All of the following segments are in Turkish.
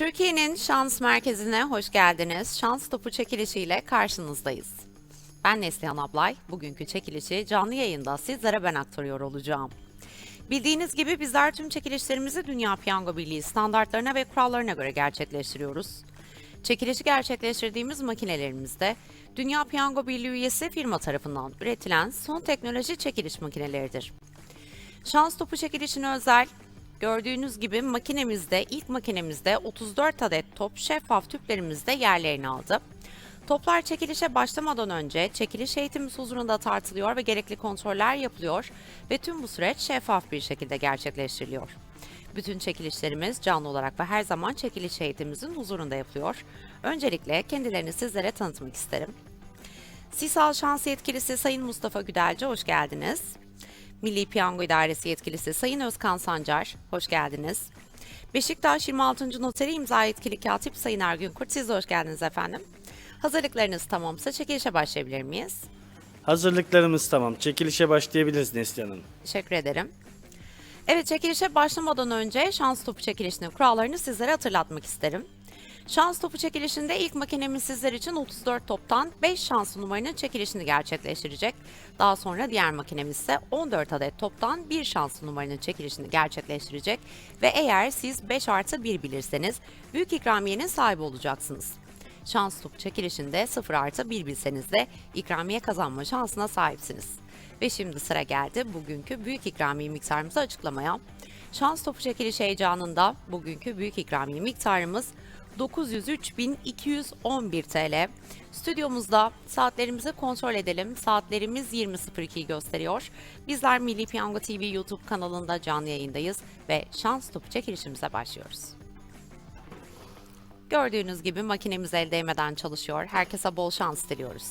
Türkiye'nin şans merkezine hoş geldiniz. Şans topu çekilişiyle karşınızdayız. Ben Neslihan Ablay. Bugünkü çekilişi canlı yayında sizlere ben aktarıyor olacağım. Bildiğiniz gibi bizler tüm çekilişlerimizi Dünya Piyango Birliği standartlarına ve kurallarına göre gerçekleştiriyoruz. Çekilişi gerçekleştirdiğimiz makinelerimizde Dünya Piyango Birliği üyesi firma tarafından üretilen son teknoloji çekiliş makineleridir. Şans topu çekilişine özel gördüğünüz gibi makinemizde ilk makinemizde 34 adet top şeffaf tüplerimizde yerlerini aldı. Toplar çekilişe başlamadan önce çekiliş eğitimi huzurunda tartılıyor ve gerekli kontroller yapılıyor ve tüm bu süreç şeffaf bir şekilde gerçekleştiriliyor. Bütün çekilişlerimiz canlı olarak ve her zaman çekiliş eğitimimizin huzurunda yapılıyor. Öncelikle kendilerini sizlere tanıtmak isterim. Sisal Şans Yetkilisi Sayın Mustafa Güdelci hoş geldiniz. Milli Piyango İdaresi Yetkilisi Sayın Özkan Sancar, hoş geldiniz. Beşiktaş 26. Noteri İmza Yetkili Katip Sayın Ergün Kurt, siz de hoş geldiniz efendim. Hazırlıklarınız tamamsa çekilişe başlayabilir miyiz? Hazırlıklarımız tamam. Çekilişe başlayabiliriz Neslihan Hanım. Teşekkür ederim. Evet çekilişe başlamadan önce şans topu çekilişinin kurallarını sizlere hatırlatmak isterim. Şans topu çekilişinde ilk makinemiz sizler için 34 toptan 5 şanslı numaranın çekilişini gerçekleştirecek. Daha sonra diğer makinemiz ise 14 adet toptan 1 şanslı numaranın çekilişini gerçekleştirecek. Ve eğer siz 5 artı 1 bilirseniz büyük ikramiyenin sahibi olacaksınız. Şans topu çekilişinde 0 artı 1 bilseniz de ikramiye kazanma şansına sahipsiniz. Ve şimdi sıra geldi bugünkü büyük ikramiye miktarımızı açıklamaya. Şans topu çekiliş heyecanında bugünkü büyük ikramiye miktarımız 903.211 TL. Stüdyomuzda saatlerimizi kontrol edelim. Saatlerimiz 20.02'yi gösteriyor. Bizler Milli Piyango TV YouTube kanalında canlı yayındayız ve şans topu çekilişimize başlıyoruz. Gördüğünüz gibi makinemiz el değmeden çalışıyor. Herkese bol şans diliyoruz.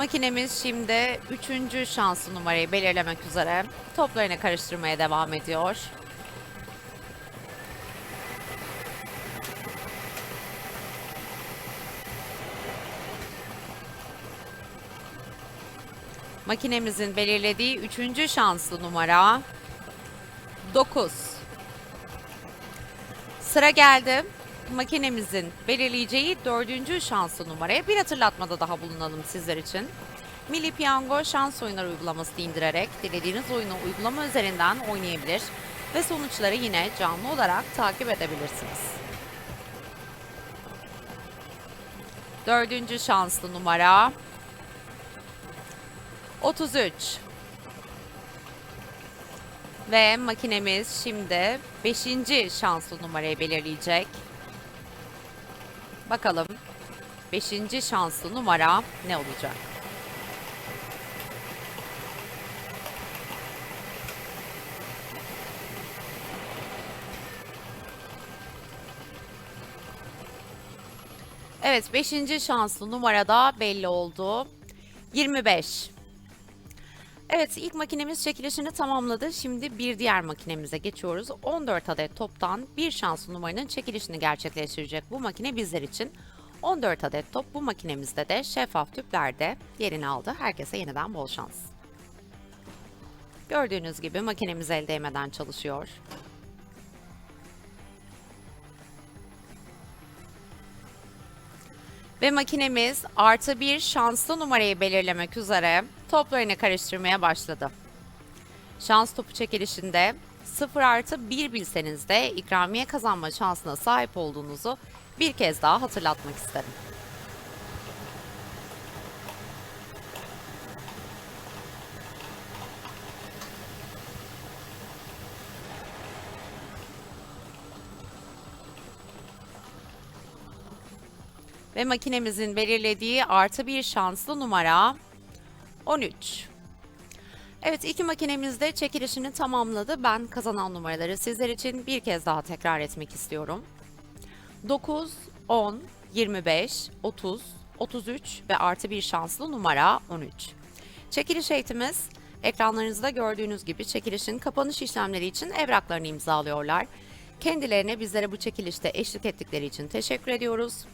Makinemiz şimdi üçüncü şanslı numarayı belirlemek üzere toplarını karıştırmaya devam ediyor. Makinemizin belirlediği üçüncü şanslı numara 9. Sıra geldi. Makinemizin belirleyeceği dördüncü şanslı numaraya bir hatırlatmada daha bulunalım sizler için. Milli Piyango şans oyunları uygulamasını indirerek dilediğiniz oyunu uygulama üzerinden oynayabilir ve sonuçları yine canlı olarak takip edebilirsiniz. Dördüncü şanslı numara 33. Ve makinemiz şimdi 5. şanslı numarayı belirleyecek. Bakalım 5. şanslı numara ne olacak? Evet 5. şanslı numarada belli oldu. 25. Evet ilk makinemiz çekilişini tamamladı. Şimdi bir diğer makinemize geçiyoruz. 14 adet toptan bir şanslı numaranın çekilişini gerçekleştirecek bu makine bizler için. 14 adet top bu makinemizde de şeffaf tüplerde yerini aldı. Herkese yeniden bol şans. Gördüğünüz gibi makinemiz el değmeden çalışıyor. Ve makinemiz artı bir şanslı numarayı belirlemek üzere toplarını karıştırmaya başladı. Şans topu çekilişinde 0 artı 1 bilseniz de ikramiye kazanma şansına sahip olduğunuzu bir kez daha hatırlatmak isterim. Ve makinemizin belirlediği artı bir şanslı numara 13. Evet iki makinemiz de çekilişini tamamladı. Ben kazanan numaraları sizler için bir kez daha tekrar etmek istiyorum. 9, 10, 25, 30, 33 ve artı bir şanslı numara 13. Çekiliş eğitimiz ekranlarınızda gördüğünüz gibi çekilişin kapanış işlemleri için evraklarını imzalıyorlar. Kendilerine bizlere bu çekilişte eşlik ettikleri için teşekkür ediyoruz.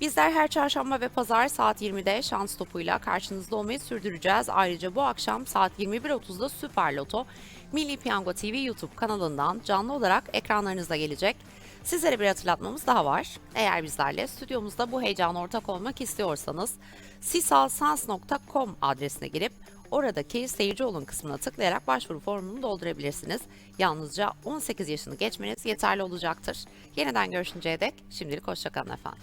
Bizler her çarşamba ve pazar saat 20'de şans topuyla karşınızda olmayı sürdüreceğiz. Ayrıca bu akşam saat 21.30'da Süper Loto Milli Piyango TV YouTube kanalından canlı olarak ekranlarınıza gelecek. Sizlere bir hatırlatmamız daha var. Eğer bizlerle stüdyomuzda bu heyecana ortak olmak istiyorsanız sisalsans.com adresine girip oradaki seyirci olun kısmına tıklayarak başvuru formunu doldurabilirsiniz. Yalnızca 18 yaşını geçmeniz yeterli olacaktır. Yeniden görüşünceye dek şimdilik hoşçakalın efendim.